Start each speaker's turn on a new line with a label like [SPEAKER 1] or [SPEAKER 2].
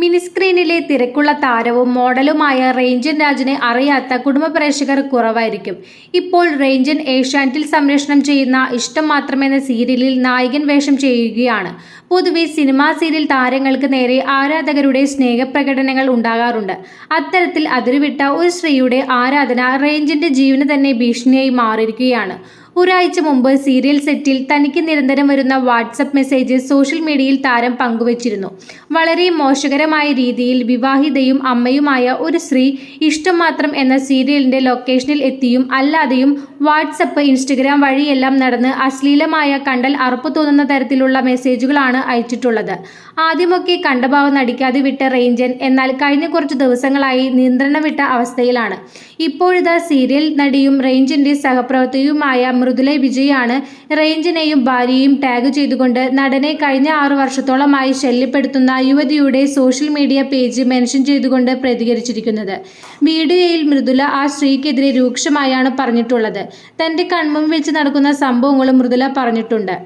[SPEAKER 1] മിനിസ്ക്രീനിലെ തിരക്കുള്ള താരവും മോഡലുമായ റേഞ്ചൻ രാജിനെ അറിയാത്ത കുടുംബ പ്രേക്ഷകർ കുറവായിരിക്കും. ഇപ്പോൾ റേഞ്ചൻ ഏഷ്യാനെറ്റിൽ സംരക്ഷണം ചെയ്യുന്ന ഇഷ്ടം മാത്രമെന്ന സീരിയലിൽ നായകൻ വേഷം ചെയ്യുകയാണ്. പൊതുവെ സിനിമാ സീരിയൽ താരങ്ങൾക്ക് നേരെ ആരാധകരുടെ സ്നേഹപ്രകടനങ്ങൾ ഉണ്ടാകാറുണ്ട്. അത്തരത്തിൽ അതിരുവിട്ട ഒരു സ്ത്രീയുടെ ആരാധന റേഞ്ചിന്റെ ജീവന് തന്നെ ഭീഷണിയായി മാറിയിരിക്കുകയാണ്. ഒരാഴ്ച മുമ്പ് സീരിയൽ സെറ്റിൽ തനിക്ക് നിരന്തരം വരുന്ന വാട്സപ്പ് മെസ്സേജ് സോഷ്യൽ മീഡിയയിൽ താരം പങ്കുവച്ചിരുന്നു. വളരെ മോശകരമായ രീതിയിൽ വിവാഹിതയും അമ്മയുമായ ഒരു സ്ത്രീ ഇഷ്ടം മാത്രം എന്ന സീരിയലിന്റെ ലൊക്കേഷനിൽ എത്തിയും അല്ലാതെയും വാട്സപ്പ് ഇൻസ്റ്റഗ്രാം വഴിയെല്ലാം നടന്ന് അശ്ലീലമായ കണ്ടൽ അറുപ്പ് തോന്നുന്ന തരത്തിലുള്ള മെസ്സേജുകളാണ് അയച്ചിട്ടുള്ളത്. ആദ്യമൊക്കെ കണ്ടഭാവം നടിക്കാതെ വിട്ട റേഞ്ചൻ എന്നാൽ കഴിഞ്ഞ കുറച്ച് ദിവസങ്ങളായി നിയന്ത്രണം വിട്ട അവസ്ഥയിലാണ്. ഇപ്പോഴത്തെ സീരിയൽ നടിയും റേഞ്ചിന്റെ സഹപ്രവർത്തകയുമായ മൃദുല വിജയാണ് റേഞ്ചിനെയും ഭാര്യയും ടാഗ് ചെയ്തുകൊണ്ട് നടനെ കഴിഞ്ഞ ആറു വർഷത്തോളമായി ശല്യപ്പെടുത്തുന്ന യുവതിയുടെ സോഷ്യൽ മീഡിയ പേജ് മെൻഷൻ ചെയ്തുകൊണ്ട് പ്രതികരിച്ചിരിക്കുന്നത്. വീഡിയോയിൽ മൃദുല ആ സ്ത്രീക്കെതിരെ രൂക്ഷമായാണ് പറഞ്ഞിട്ടുള്ളത്. തന്റെ കൺമുമ്പിൽ വെച്ച് നടക്കുന്ന സംഭവങ്ങളും മൃദുല പറഞ്ഞിട്ടുണ്ട്.